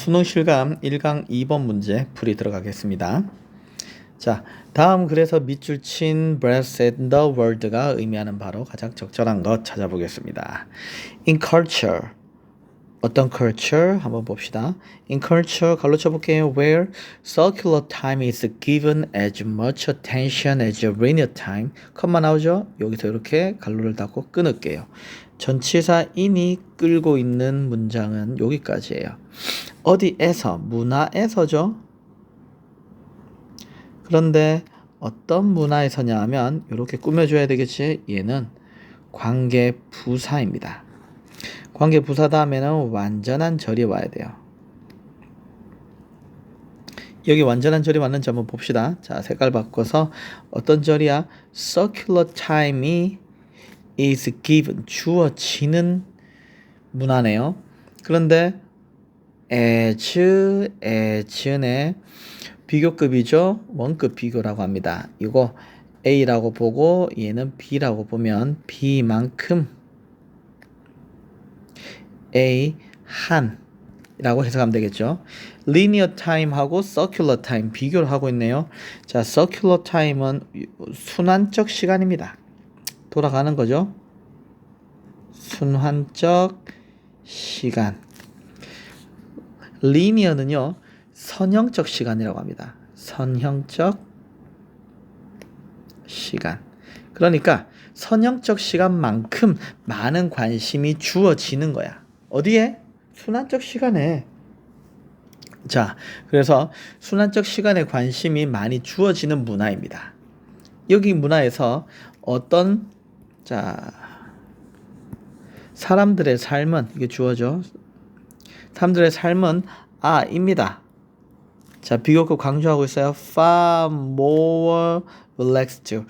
수능 실감 1강 2번 문제 풀이 들어가겠습니다. 자, 다음 그래서 밑줄 친 breath and the word가 의미하는 바로 가장 적절한 것 찾아보겠습니다. In culture 어떤 culture 한번 봅시다. In culture 갈로쳐 볼게요. Where circular time is given as much attention as linear time. 컴마 나오죠? 여기서 이렇게 갈로를 닫고 끊을게요. 전치사 인이 끌고 있는 문장은 여기까지예요. 어디에서 문화에서죠. 그런데 어떤 문화에서냐 하면 이렇게 꾸며줘야 되겠지. 얘는 관계 부사입니다. 관계 부사 다음에는 완전한 절이 와야 돼요. 여기 완전한 절이 왔는지 한번 봅시다. 자, 색깔 바꿔서 어떤 절이야? circular time이 is given 주어지는 문화네요. 그런데 as as의 비교급이죠. 원급 비교라고 합니다. 이거 A라고 보고 얘는 B라고 보면 B만큼 A 한이라고 해석하면 되겠죠. linear time하고 circular time 비교를 하고 있네요. 자, circular time은 순환적 시간입니다. 돌아가는 거죠. 순환적 시간. Linear는요. 선형적 시간이라고 합니다. 선형적 시간. 그러니까 선형적 시간만큼 많은 관심이 주어지는 거야. 어디에? 순환적 시간에. 자, 그래서 순환적 시간에 관심이 많이 주어지는 문화입니다. 여기 문화에서 어떤 자 사람들의 삶은 이게 주어져. 사람들의 삶은 아입니다. 자, 비교급 강조하고 있어요. far more relaxed.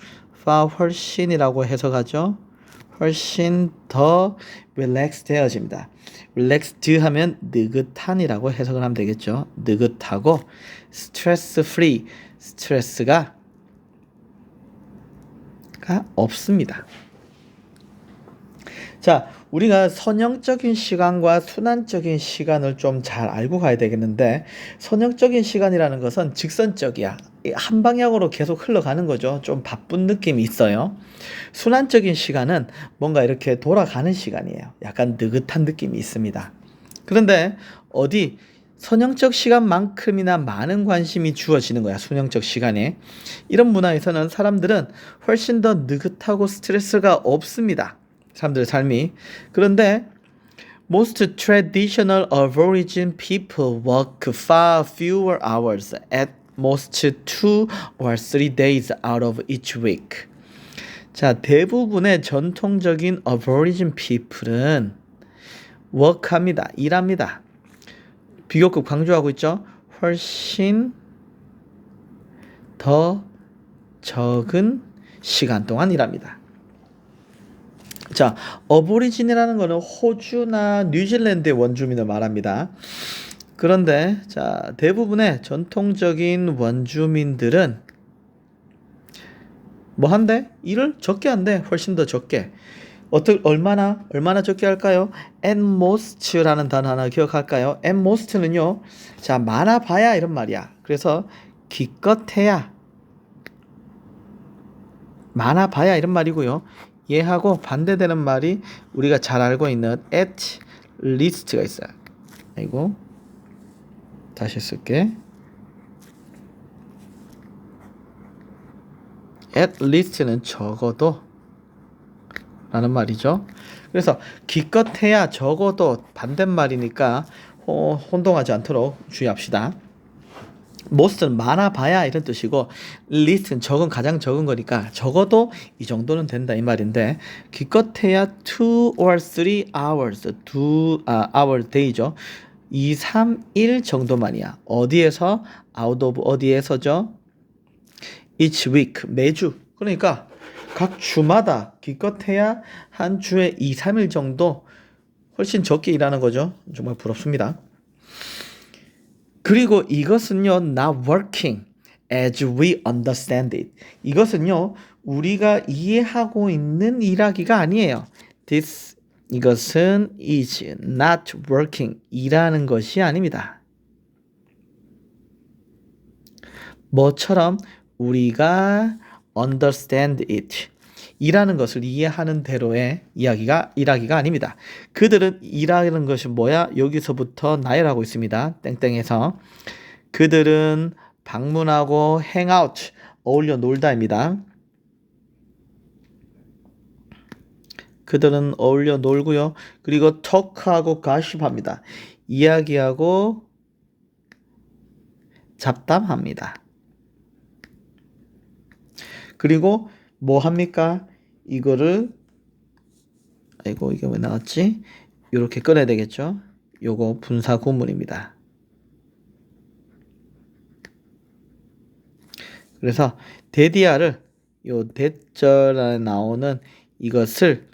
far 훨씬이라고 해석하죠. 훨씬 더 relaxed 되어집니다. relaxed 하면 느긋한이라고 해석을 하면 되겠죠. 느긋하고 stress free. 스트레스가 가 없습니다. 자, 우리가 선형적인 시간과 순환적인 시간을 좀 잘 알고 가야 되겠는데, 선형적인 시간이라는 것은 직선적이야. 한 방향으로 계속 흘러가는 거죠. 좀 바쁜 느낌이 있어요. 순환적인 시간은 뭔가 이렇게 돌아가는 시간이에요. 약간 느긋한 느낌이 있습니다. 그런데 어디 선형적 시간만큼이나 많은 관심이 주어지는 거야. 순형적 시간에. 이런 문화에서는 사람들은 훨씬 더 느긋하고 스트레스가 없습니다. 사람들의 삶이. 그런데 most traditional aborigine people work far fewer hours at most two or three days out of each week. 자, 대부분의 전통적인 aborigine people은 work합니다. 일합니다. 비교급 강조하고 있죠. 훨씬 더 적은 시간 동안 일합니다. 자, 어보리진이라는 거는 호주나 뉴질랜드의 원주민을 말합니다. 그런데 자, 대부분의 전통적인 원주민들은 뭐 한대? 일을 적게 한대. 훨씬 더 적게. 어떻게 얼마나 얼마나 적게 할까요? at most라는 단어 하나 기억할까요? at most는요. 자, 많아 봐야 이런 말이야. 그래서 기껏해야 많아 봐야 이런 말이고요. 얘하고 반대되는 말이 우리가 잘 알고 있는 at least가 있어요. 아이고. 다시 쓸게. at least는 적어도 라는 말이죠. 그래서 기껏해야 적어도 반대말이니까 혼동하지 않도록 주의합시다. Most는 많아봐야 이런 뜻이고 least는 적은 가장 적은 거니까 적어도 이 정도는 된다 이 말인데 기껏해야 two or three hours 두 아, hour day죠. 2, 3, 1 정도만이야. 어디에서 out of 어디에서죠? each week 매주 그러니까 각 주마다 기껏해야 한 주에 2, 3일 정도 훨씬 적게 일하는 거죠. 정말 부럽습니다. 그리고 이것은요, not working as we understand it. 이것은요, 우리가 이해하고 있는 일하기가 아니에요. This 이것은 is not working 이라는 것이 아닙니다. 뭐처럼 우리가 understand it 이라는 것을 이해하는 대로의 이야기가 일하기가 아닙니다. 그들은 일하는 것이 뭐야? 여기서부터 나열하고 있습니다. 땡땡에서 그들은 방문하고 행아웃 어울려 놀다입니다. 그들은 어울려 놀고요. 그리고 턱하고 가십합니다. 이야기하고 잡담합니다. 그리고 뭐 합니까? 이거를 아이고 이게 왜 나왔지? 이렇게 꺼내야 되겠죠? 요거 분사 구문입니다. 그래서 데디아를 요 대절에 나오는 이것을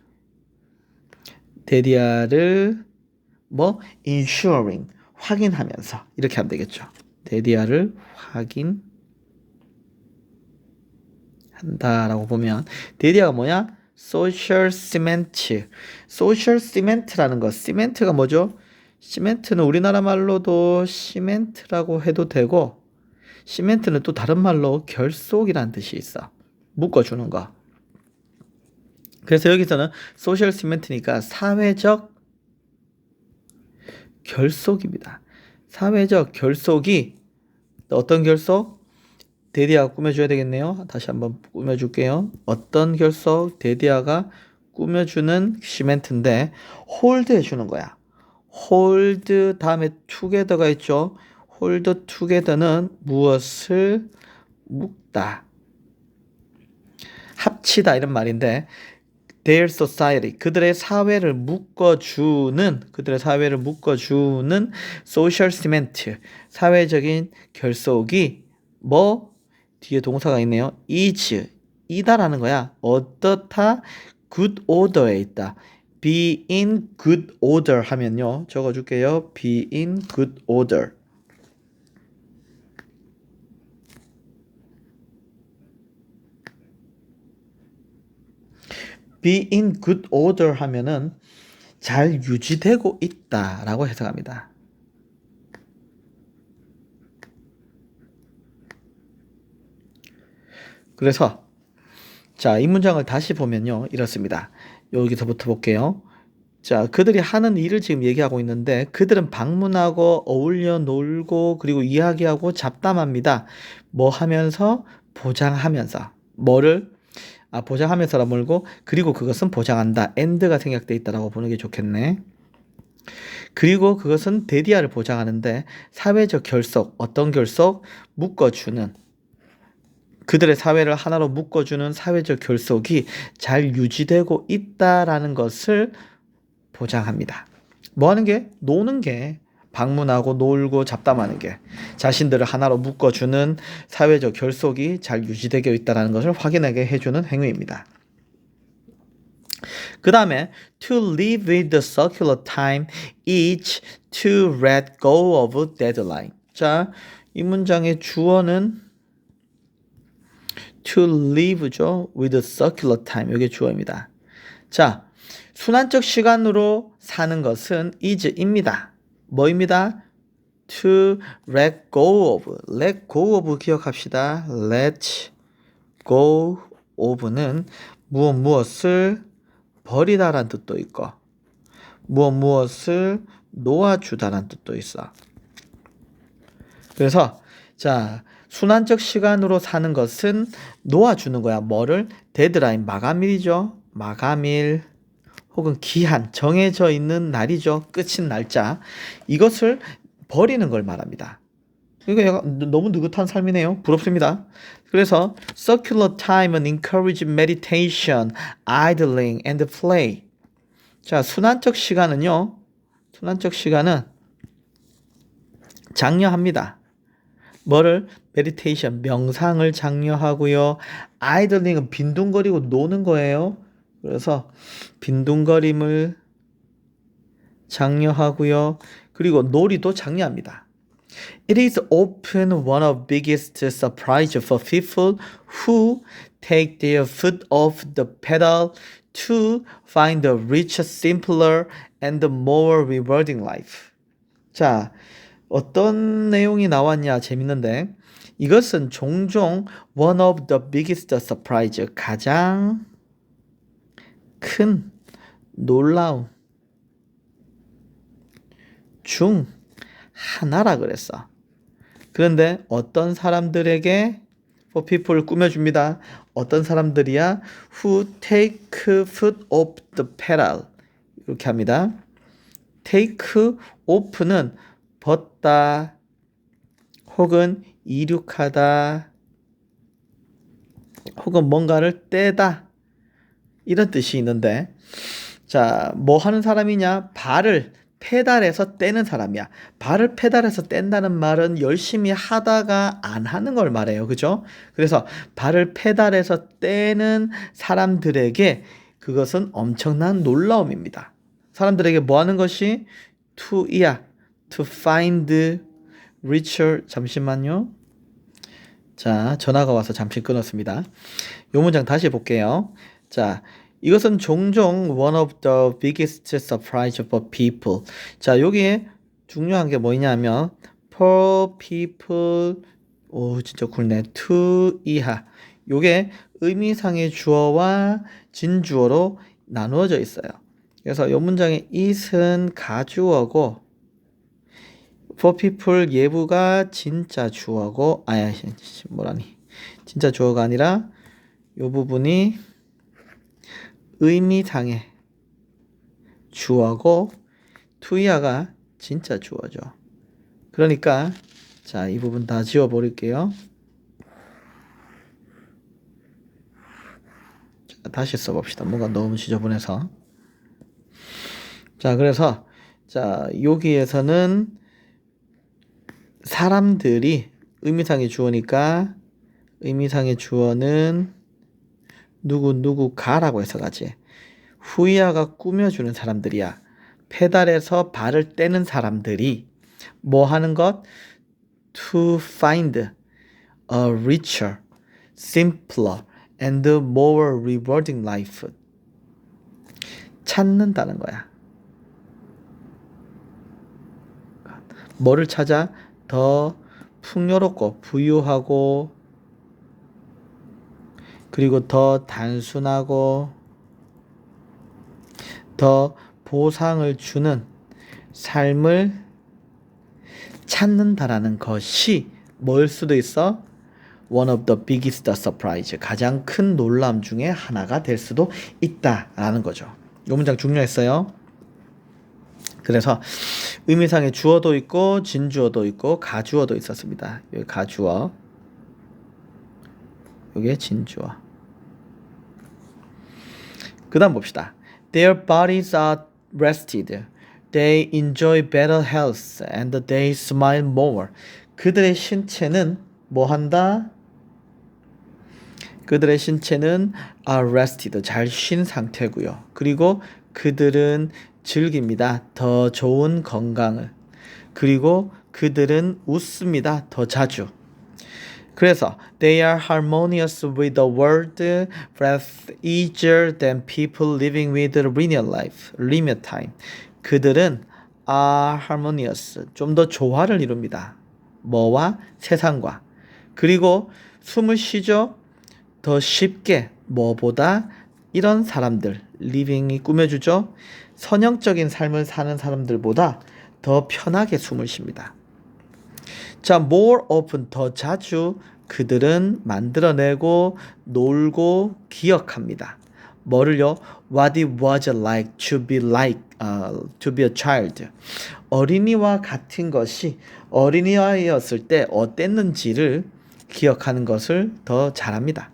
데디아를 뭐 ensuring 확인하면서 이렇게 하면 되겠죠. 데디아를 확인 한다라고 보면 데디아가 뭐냐? social cement. social cement라는 거. 시멘트가 뭐죠? 시멘트는 우리나라 말로도 시멘트라고 해도 되고 시멘트는 또 다른 말로 결속이라는 뜻이 있어. 묶어 주는 거. 그래서 여기서는 소셜 시멘트니까 사회적 결속입니다. 사회적 결속이 어떤 결속? 데디아가 꾸며줘야 되겠네요. 다시 한번 꾸며줄게요. 어떤 결속? 데디아가 꾸며주는 시멘트인데 홀드 해주는 거야. 홀드 다음에 투게더가 있죠. 홀드 투게더는 무엇을 묶다. 합치다 이런 말인데 their society 그들의 사회를 묶어주는 그들의 사회를 묶어주는 social cement 사회적인 결속이 뭐 뒤에 동사가 있네요 is 이다라는 거야 어떻다 good order에 있다 be in good order 하면요 적어 줄게요 be in good order be in good order 하면은 잘 유지되고 있다라고 해석합니다. 그래서 자, 이 문장을 다시 보면요. 이렇습니다. 여기서부터 볼게요. 자, 그들이 하는 일을 지금 얘기하고 있는데 그들은 방문하고 어울려 놀고 그리고 이야기하고 잡담합니다. 뭐 하면서 보장하면서 뭐를 아, 보장하면서라 물고 그리고 그것은 보장한다. 엔드가 생략돼 있다라고 보는 게 좋겠네. 그리고 그것은 데디아를 보장하는데 사회적 결속, 어떤 결속? 묶어주는 그들의 사회를 하나로 묶어주는 사회적 결속이 잘 유지되고 있다라는 것을 보장합니다. 뭐 하는 게? 노는 게 방문하고 놀고 잡담하는 게 자신들을 하나로 묶어주는 사회적 결속이 잘 유지되고 있다는 것을 확인하게 해주는 행위입니다. 그 다음에 to live with the circular time each to let go of deadline. 자, 이 문장의 주어는 to live죠. with the circular time. 이게 주어입니다. 자, 순환적 시간으로 사는 것은 is입니다. 뭐입니다? to let go of. let go of 기억합시다. let go of는 무엇 무엇을 버리다란 뜻도 있고 무엇 무엇을 놓아주다란 뜻도 있어. 그래서 자 순환적 시간으로 사는 것은 놓아주는 거야. 뭐를? 데드라인 마감일이죠. 마감일. 혹은 기한, 정해져 있는 날이죠. 끝인 날짜. 이것을 버리는 걸 말합니다. 이거 너무 느긋한 삶이네요. 부럽습니다. 그래서 circular time은 encourage meditation, idling and play. 자, 순환적 시간은요. 순환적 시간은 장려합니다. 뭐를 meditation 명상을 장려하고요. idling은 빈둥거리고 노는 거예요. 그래서 빈둥거림을 장려하고요. 그리고 놀이도 장려합니다. It is often one of biggest surprise for people who take their foot off the pedal to find a richer, simpler, and more rewarding life. 자, 어떤 내용이 나왔냐 재밌는데 이것은 종종 one of the biggest surprise 가장 큰 놀라움 중 하나라 그랬어. 그런데 어떤 사람들에게 for people을 꾸며줍니다. 어떤 사람들이야? who take foot off the pedal 이렇게 합니다. take off는 벗다 혹은 이륙하다 혹은 뭔가를 떼다 이런 뜻이 있는데 자, 뭐 하는 사람이냐? 발을 페달에서 떼는 사람이야. 발을 페달에서 뗀다는 말은 열심히 하다가 안 하는 걸 말해요. 그죠? 그래서 발을 페달에서 떼는 사람들에게 그것은 엄청난 놀라움입니다. 사람들에게 뭐 하는 것이 to이야. To find richer 잠시만요. 자, 전화가 와서 잠시 끊었습니다. 요 문장 다시 볼게요. 자, 이것은 종종 one of the biggest surprise for people. 자, 여기에 중요한 게 뭐냐면 for people 오 진짜 굴네 to 이하 요게 의미상의 주어와 진주어로 나누어져 있어요. 그래서 요 문장의 it은 가주어고 for 예부가 진짜 주어고 아야 뭐라니 진짜 주어가 아니라 요 부분이 의미상의 주어고 투이아가 진짜 주어죠. 그러니까 자, 이 부분 다 지워 버릴게요. 자, 다시 써 봅시다. 뭔가 너무 지저분해서. 자, 그래서 자, 여기에서는 사람들이 의미상의 주어니까 의미상의 주어는 누구 누구 가라고 해서 가지. 후이아가 꾸며주는 사람들이야. 페달에서 발을 떼는 사람들이 뭐 하는 것? To find a richer, simpler, and more rewarding life. 찾는다는 거야. 뭐를 찾아? 더 풍요롭고 부유하고 그리고 더 단순하고 더 보상을 주는 삶을 찾는다라는 것이 뭘 수도 있어? One of the biggest surprise. 가장 큰 놀람 중에 하나가 될 수도 있다라는 거죠. 이 문장 중요했어요. 그래서 의미상의 주어도 있고 진주어도 있고 가주어도 있었습니다. 여기 가주어. 이게 진주어. 그다음 봅시다. Their bodies are rested. They enjoy better health and they smile more. 그들의 신체는 뭐 한다? 그들의 신체는 are rested. 잘 쉰 상태고요. 그리고 그들은 즐깁니다. 더 좋은 건강을. 그리고 그들은 웃습니다. 더 자주. 그래서 they are harmonious with the world, breath easier than people living with linear life, linear time. 그들은 are harmonious, 좀 더 조화를 이룹니다. 뭐와 세상과. 그리고 숨을 쉬죠. 더 쉽게 뭐보다 이런 사람들, living이 꾸며주죠. 선형적인 삶을 사는 사람들보다 더 편하게 숨을 쉽니다. 자, more often 더 자주 그들은 만들어내고 놀고 기억합니다. 뭐를요? What it was like to be like uh, to be a child. 어린이와 같은 것이 어린이였을 때 어땠는지를 기억하는 것을 더 잘합니다.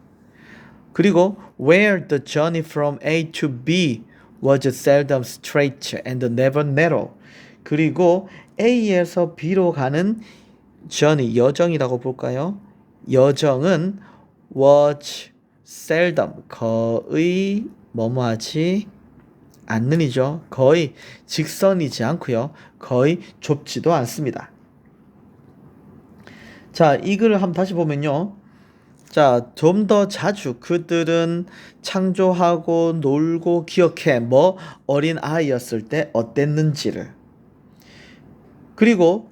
그리고 where the journey from A to B was seldom straight and never narrow. 그리고 A에서 B로 가는 journey 여정이라고 볼까요? 여정은 was seldom 거의 뭐뭐하지 않는이죠. 거의 직선이지 않고요. 거의 좁지도 않습니다. 자, 이 글을 한번 다시 보면요. 자, 좀 더 자주 그들은 창조하고 놀고 기억해 뭐 어린 아이였을 때 어땠는지를. 그리고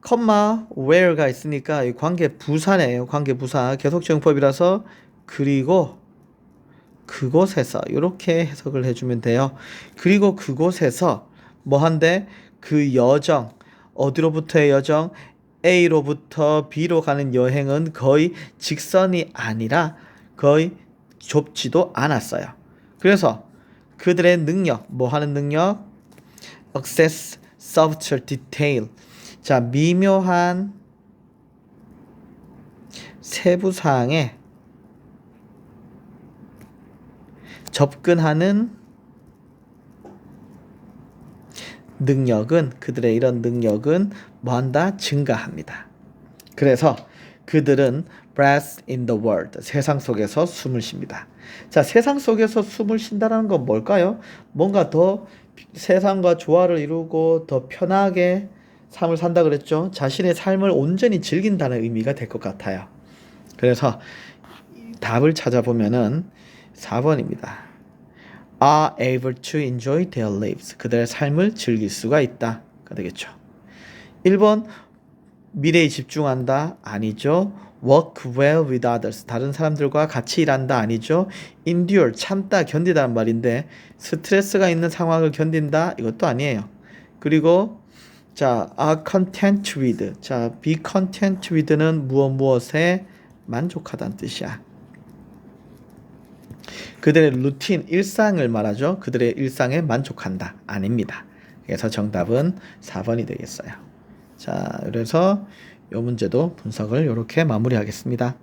컴마 where가 있으니까 이 관계 부사네요. 관계 부사 계속 정법이라서 그리고 그곳에서 이렇게 해석을 해주면 돼요. 그리고 그곳에서 뭐 한데 그 여정 어디로부터의 여정 A로부터 B로 가는 여행은 거의 직선이 아니라 거의 좁지도 않았어요. 그래서 그들의 능력 뭐 하는 능력 access subtle detail 자 미묘한 세부 사항에 접근하는 능력은 그들의 이런 능력은 뭐한다 증가합니다. 그래서 그들은 breath in the world 세상 속에서 숨을 쉽니다. 자 세상 속에서 숨을 쉰다는 건 뭘까요? 뭔가 더 세상과 조화를 이루고 더 편하게 삶을 산다 그랬죠. 자신의 삶을 온전히 즐긴다는 의미가 될 것 같아요. 그래서 답을 찾아보면은 4번입니다. Are able to enjoy their lives. 그들의 삶을 즐길 수가 있다. 가 되겠죠. 1번 미래에 집중한다. 아니죠. work well with others. 다른 사람들과 같이 일한다. 아니죠. endure 참다, 견디다는 말인데 스트레스가 있는 상황을 견딘다. 이것도 아니에요. 그리고 자, are content with. 자, be content with는 무엇 무엇에 만족하다는 뜻이야. 그들의 루틴, 일상을 말하죠. 그들의 일상에 만족한다. 아닙니다. 그래서 정답은 4번이 되겠어요. 자, 그래서 이 문제도 분석을 이렇게 마무리하겠습니다.